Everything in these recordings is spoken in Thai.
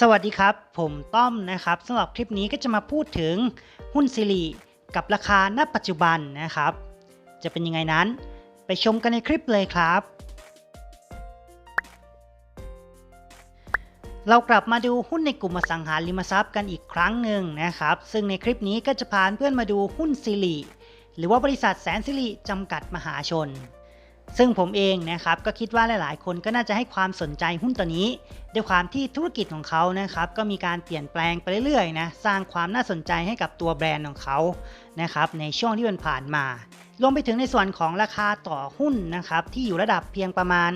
สวัสดีครับ ผมต้อมนะครับสำหรับคลิปนี้ก็จะมาพูดถึงหุ้นซิริกับราคาณปัจจุบันนะครับ จะเป็นยังไงนั้น ไปชมกันในคลิปเลยครับ เรากลับมาดูหุ้นในกลุ่มอสังหาริมทรัพย์กันอีกครั้งหนึ่งนะครับ ซึ่งในคลิปนี้ก็จะพาเพื่อนมาดูหุ้นซิริหรือว่าบริษัทแสนสิริจำกัดมหาชน ซึ่งผมเองนะครับก็คิดว่าหลาย ๆ คนก็น่าจะให้ความสนใจหุ้นตัวนี้ ด้วยความที่ธุรกิจของเขานะครับก็มีการเปลี่ยนแปลงไปเรื่อยๆนะสร้างความน่าสนใจให้กับตัวแบรนด์ของเขานะครับในช่วงที่มันผ่านมา รวมไปถึงในส่วนของราคาต่อหุ้นนะครับที่อยู่ระดับเพียงประมาณ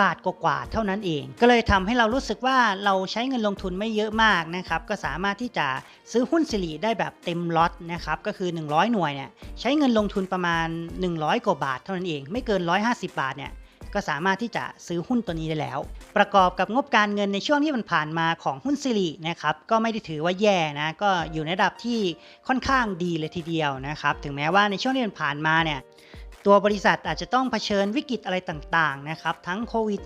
บาทกว่าๆเท่านั้นเอง ก็เลยทำให้เรารู้สึกว่าเราใช้เงินลงทุนไม่เยอะมากนะครับก็สามารถที่จะซื้อหุ้นสิริได้แบบเต็มล็อตนะครับก็คือ 100 หน่วยเนี่ยใช้เงินลงทุนประมาณ 100 กว่าบาทเท่านั้นเอง ไม่เกิน 150 บาทเนี่ย ก็สามารถที่จะซื้อหุ้นตัวนี้ได้แล้ว ประกอบกับงบการเงินในช่วงที่มันผ่านมาของหุ้นสิรินะครับก็ไม่ได้ถือว่าแย่นะก็อยู่ในระดับที่ค่อนข้างดีเลยทีเดียวนะครับถึงแม้ว่าในช่วงที่มันผ่านมาเนี่ยตัวบริษัทอาจจะต้องเผชิญวิกฤตอะไรต่างๆนะครับทั้งโควิด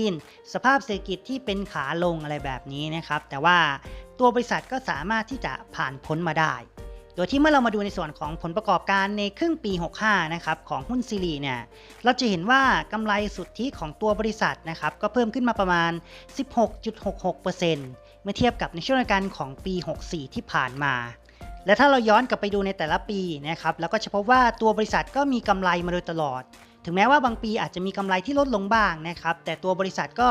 -19 สภาพเศรษฐกิจที่เป็นขาลงอะไรแบบนี้นะครับแต่ว่าตัวบริษัทก็สามารถที่จะผ่านพ้นมาได้ โดยที่เมื่อเรามาดูในส่วนของผลประกอบการในครึ่งปี 65 นะครับของหุ้นซีรีเนี่ย เราจะเห็นว่ากำไรสุทธิของตัวบริษัทนะครับก็เพิ่มขึ้นมาประมาณ 16.66%เมื่อเทียบกับในช่วงการของปี 64 ที่ผ่านมาและถ้าเราย้อนกลับไปดูในแต่ละปีนะครับเราก็จะพบว่าตัวบริษัทก็มีกำไรมาโดยตลอด ถึงแม้ว่าบางปีอาจจะมีกำไรที่ลดลงบ้างนะครับ แต่ตัวบริษัทก็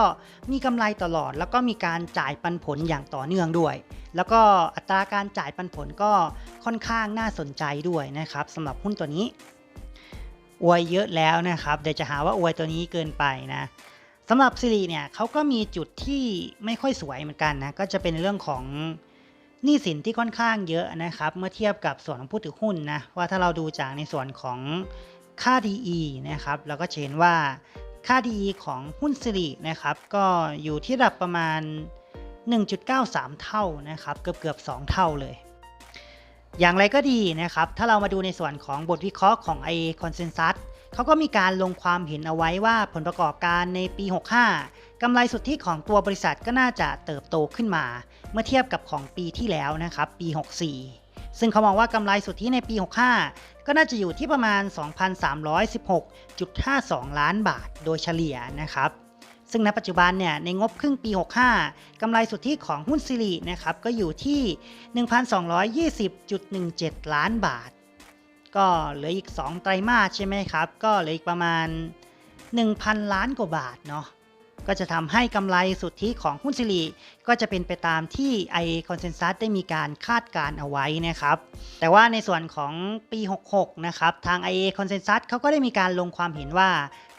มีกำไรตลอด แล้วก็มีการจ่ายปันผลอย่างต่อเนื่องด้วย แล้วก็อัตราการจ่ายปันผลก็ค่อนข้างน่าสนใจด้วยนะครับสำหรับหุ้นตัวนี้ อวยเยอะแล้วนะครับ เดี๋ยวจะหาว่าอวยตัวนี้เกินไปนะสำหรับซิริเนี่ยเขาก็มีจุดที่ไม่ค่อยสวยเหมือนกันนะ ก็จะเป็นเรื่องของหนี้สินที่ค่อนข้างเยอะนะครับ เมื่อเทียบกับส่วนของผู้ถือหุ้นนะว่าถ้าเราดูจากในส่วนของ ค่า DE นะครับเราก็จะเห็นว่าค่า DE ของหุ้นซิรินะครับ ก็อยู่ที่ระดับประมาณ 1.93 เท่านะครับ เกือบเกือบ2เท่าเลย อย่างไรก็ดีนะครับ ถ้าเรามาดูในส่วนของบทวิเคราะห์ของ i Consensus เขาก็มีการลงความเห็นเอาไว้ว่าผลประกอบการในปี 65 กำไรสุทธิของตัวบริษัทก็น่าจะเติบโตขึ้นมา เมื่อเทียบกับของปีที่แล้วนะครับ ปี 64 ซึ่งเขามองว่ากำไรสุทธิในปี 65 ก็น่าจะอยู่ที่ประมาณ 2,316.52 ล้านบาทโดยเฉลี่ยนะครับซึ่งณปัจจุบันเนี่ยในงบครึ่งปี 65 กำไรสุทธิของหุ้นซิรินะครับก็อยู่ที่ 1,220.17 ล้านบาท ก็เหลืออีก 2 ไตรมาสใช่ไหมครับ ก็เหลืออีกประมาณ 1,000 ล้านกว่าบาทเนาะ ก็จะทำให้กำไรสุทธิของหุ้นซิริก็จะเป็นไปตามที่ i Consensus ได้มีการคาดการเอาไว้นะครับ แต่ว่าในส่วนของปี 66 นะครับ ทาง i Consensus เขาก็ได้มีการลงความเห็นว่า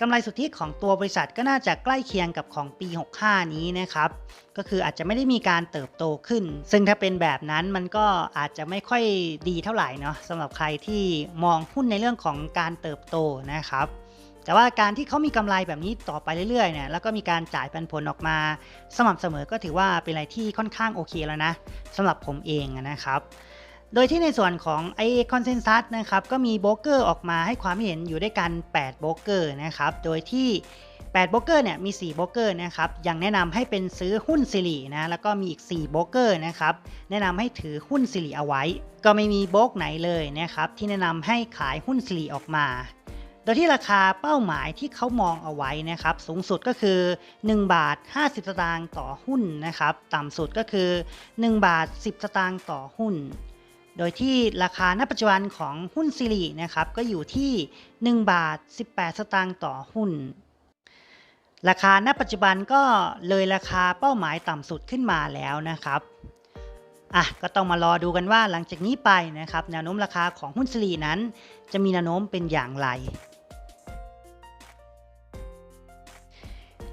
กำไรสุทธิของตัวบริษัทก็น่าจะใกล้เคียงกับของปี 65 นี้นะครับ ก็คืออาจจะไม่ได้มีการเติบโตขึ้น ซึ่งถ้าเป็นแบบนั้นมันก็อาจจะไม่ค่อยดีเท่าไหร่เนาะสำหรับใครที่มองหุ้นในเรื่องของการเติบโตนะครับ แต่ว่าการที่เขามีกำไรแบบนี้ต่อไปเรื่อยๆเนี่ยแล้วก็มีการจ่ายปันผลออกมา สม่ำเสมอก็ถือว่าเป็นอะไรที่ค่อนข้างโอเคแล้วนะสำหรับผมเองนะครับ โดยที่ในส่วนของ i Consensus นะครับก็มีโบรกเกอร์ออกมาให้ความเห็นอยู่ด้วยกัน8โบรกเกอร์นะครับโดยที่8โบรกเกอร์เนี่ยมี4โบรกเกอร์นะครับยังแนะนำให้เป็นซื้อหุ้นสิรินะแล้วก็มีอีก4โบรกเกอร์นะครับแนะนำให้ถือหุ้นสิริเอาไว้ ก็ไม่มีโบรกไหนเลยนะครับที่แนะนำให้ขายหุ้นสิริออกมา โดยที่ราคาเป้าหมายที่เขามองเอาไว้นะครับ สูงสุดก็คือ 1 บาท 50 สตางค์ต่อหุ้นนะครับ ต่ำสุดก็คือ 1 บาท 10 สตางค์ต่อหุ้น โดยที่ราคาณปัจจุบันของหุ้นซิรินะครับ ก็อยู่ที่ 1 บาท 18 สตางค์ต่อหุ้น ราคาณปัจจุบันก็เลยราคาเป้าหมายต่ำสุดขึ้นมาแล้วนะครับอะก็ต้องมารอดูกันว่าหลังจากนี้ไปนะครับ แนวโน้มราคาของหุ้นซิรินั้น จะมีแนวโน้มเป็นอย่างไร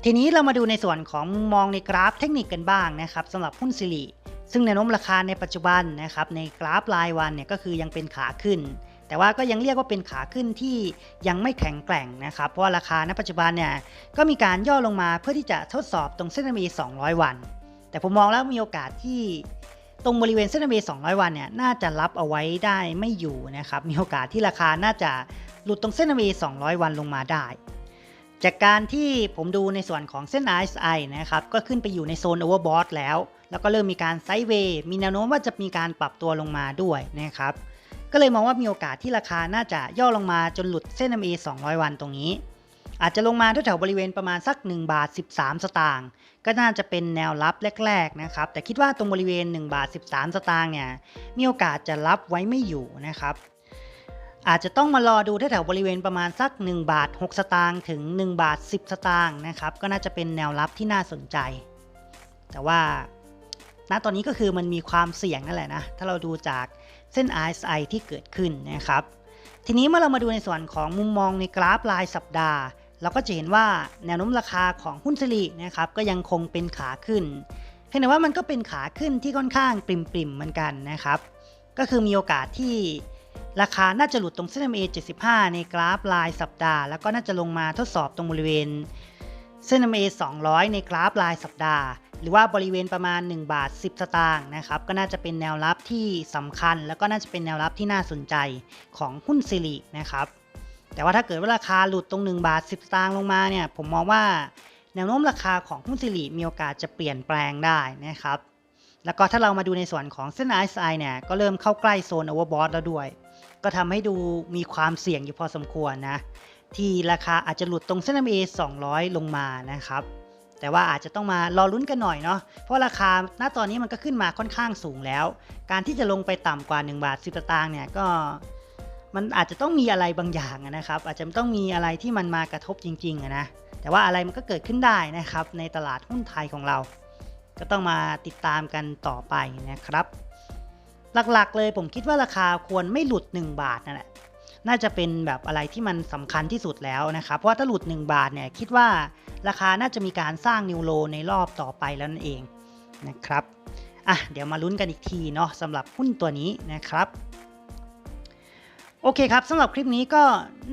ทีนี้เรามาดูในส่วนของมุมมองในกราฟเทคนิคกันบ้างนะครับสำหรับหุ้นซิริซึ่งแนวโน้มราคาในปัจจุบันนะครับในกราฟรายวันเนี่ยก็คือยังเป็นขาขึ้น แต่ว่าก็ยังเรียกว่าเป็นขาขึ้นที่ยังไม่แข็งแกร่งนะครับเพราะว่าราคาณปัจจุบันเนี่ยก็มีการย่อลงมาเพื่อที่จะทดสอบตรงเส้น MA 200 วัน แต่ผมมองแล้วมีโอกาสที่ตรงบริเวณเส้น MA 200 วันเนี่ยน่าจะรับเอาไว้ได้ไม่อยู่นะครับมีโอกาสที่ราคาน่าจะหลุดตรงเส้น MA 200 วันลงมาได้ จากการที่ผมดูในส่วนของเส้น RSI นะครับ ก็ขึ้นไปอยู่ในโซน overbought แล้ว แล้วก็เริ่มมีการไซด์เวย์ มีแนวโน้มว่าจะมีการปรับตัวลงมาด้วยนะครับ ก็เลยมองว่ามีโอกาสที่ราคาน่าจะย่อลงมาจนหลุดเส้น MA 200 วันตรงนี้ อาจจะลงมาแถวๆบริเวณประมาณสัก1บาท13 สตางค์ ก็น่าจะเป็นแนวรับแรกๆนะครับ แต่คิดว่าตรงบริเวณ1บาท13 สตางค์เนี่ย มีโอกาสจะรับไว้ไม่อยู่นะครับ อาจจะต้องมารอดูแถวๆบริเวณประมาณสัก 1 บาท 6 สตางค์ถึง 1 บาท 10 สตางค์นะครับ ก็น่าจะเป็นแนวรับที่น่าสนใจ แต่ว่าณตอนนี้ก็คือมันมีความเสี่ยงนั่นแหละนะ ถ้าเราดูจากเส้น RSI ที่เกิดขึ้นนะครับ ทีนี้เมื่อเรามาดูในส่วนของมุมมองในกราฟรายสัปดาห์ เราก็จะเห็นว่าแนวโน้มราคาของหุ้นสิรินะครับก็ยังคงเป็นขาขึ้นเพียงแต่ว่ามันก็เป็นขาขึ้นที่ค่อนข้างปริมๆเหมือนกันนะครับ ก็คือมีโอกาสที่ ราคาน่าจะหลุดตรงเส้น MA 75 ในกราฟรายสัปดาห์ แล้วก็น่าจะลงมาทดสอบตรงบริเวณเส้น MA 200 ในกราฟรายสัปดาห์ หรือว่าบริเวณประมาณ 1 บาท 10 สตางค์นะครับ ก็น่าจะเป็นแนวรับที่สำคัญ แล้วก็น่าจะเป็นแนวรับที่น่าสนใจของหุ้นสิรินะครับ แต่ว่าถ้าเกิดว่าราคาหลุดตรง 1 บาท 10 สตางค์ลงมาเนี่ย ผมมองว่าแนวโน้มราคาของหุ้นสิริมีโอกาสจะเปลี่ยนแปลงได้นะครับ แล้วก็ถ้าเรามาดูในส่วนของเส้น RSI เนี่ย ก็เริ่มเข้าใกล้โซน overbought แล้วด้วย ก็ทำให้ดูมีความเสี่ยงอยู่พอสมควรนะ ที่ราคาอาจจะหลุดตรงเส้น MA 200 ลงมานะครับ แต่ว่าอาจจะต้องมารอลุ้นกันหน่อยเนาะเพราะราคาณตอนนี้มันก็ขึ้นมาค่อนข้างสูงแล้ว การที่จะลงไปต่ำกว่า 1 บาท 10สตางค์เนี่ยก็มันอาจจะต้องมีอะไรบางอย่างนะครับ อาจจะต้องมีอะไรที่มันมากระทบจริงๆนะแต่ว่าอะไรมันก็เกิดขึ้นได้นะครับ ในตลาดหุ้นไทยของเรา ก็ต้องมาติดตามกันต่อไปนะครับ หลักๆ เลยผมคิดว่าราคาควรไม่หลุด 1 บาทนั่นแหละน่าจะเป็นแบบอะไรที่มันสำคัญที่สุดแล้วนะครับ เพราะว่าถ้าหลุด 1 บาทเนี่ยคิดว่าราคาน่าจะมีการสร้างนิวโลในรอบต่อไปแล้วนั่นเองนะครับอะเดี๋ยวมาลุ้นกันอีกทีเนาะสำหรับหุ้นตัวนี้นะครับ โอเคครับสำหรับคลิปนี้ก็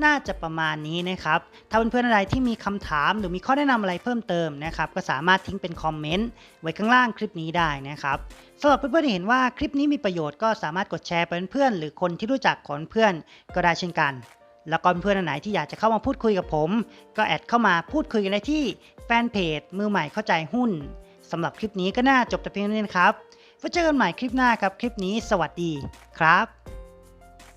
น่าจะประมาณนี้นะครับ ถ้าเพื่อนๆอะไรที่มีคำถามหรือมีข้อแนะนำอะไรเพิ่มเติมนะครับ ก็สามารถทิ้งเป็นคอมเมนต์ไว้ข้างล่างคลิปนี้ได้นะครับสำหรับเพื่อนๆที่เห็นว่าคลิปนี้มีประโยชน์ก็สามารถกดแชร์ไปเป็นเพื่อนหรือคนที่รู้จักของเพื่อนก็ได้เช่นกัน แล้วก็เพื่อนๆไหนที่อยากจะเข้ามาพูดคุยกับผม ก็แอดเข้ามาพูดคุยกันได้ที่แฟนเพจมือใหม่เข้าใจหุ้นสำหรับคลิปนี้ก็น่าจบแต่เพียงเท่านี้นครับไว้เจอกันใหม่คลิปหน้าครับคลิปนี้ สวัสดีครับ